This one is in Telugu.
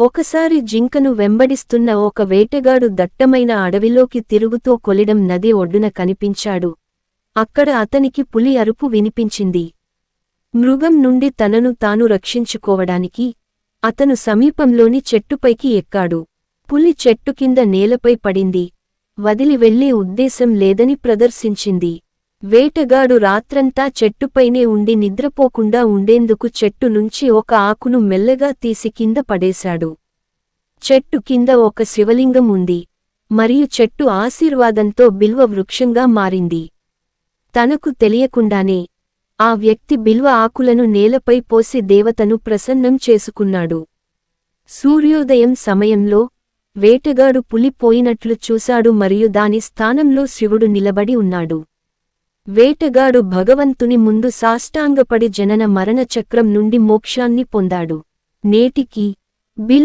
ఒకసారి జింకను వెంబడిస్తున్న ఒక వేటగాడు దట్టమైన అడవిలోకి తిరుగుతూ కొలిడం నది ఒడ్డున కనిపించాడు. అక్కడ అతనికి పులి అరుపు వినిపించింది. మృగం నుండి తనను తాను రక్షించుకోవడానికి అతను సమీపంలోని చెట్టుపైకి ఎక్కాడు. పులి చెట్టు కింద నేలపై పడింది. వదిలి వెళ్ళే ఉద్దేశం లేదని ప్రదర్శించింది. వేటగాడు రాత్రంతా చెట్టుపైనే ఉండి నిద్రపోకుండా ఉండేందుకు చెట్టు నుంచి ఒక ఆకును మెల్లగా తీసి కింద పడేశాడు. చెట్టు కింద ఒక శివలింగం ఉంది. మరియు చెట్టు ఆశీర్వాదంతో బిల్వ వృక్షంగా మారింది. తనకు తెలియకుండానే ఆ వ్యక్తి బిల్వ ఆకులను నేలపై పోసి దేవతను ప్రసన్నం చేసుకున్నాడు. సూర్యోదయం సమయంలో వేటగాడు పులిపోయినట్లు చూశాడు మరియు దాని స్థానంలో శివుడు నిలబడి ఉన్నాడు. వేటగాడు భగవంతుని ముందు సాష్టాంగపడి జనన మరణ చక్రం నుండి మోక్షాన్ని పొందాడు. నేటికి బిలు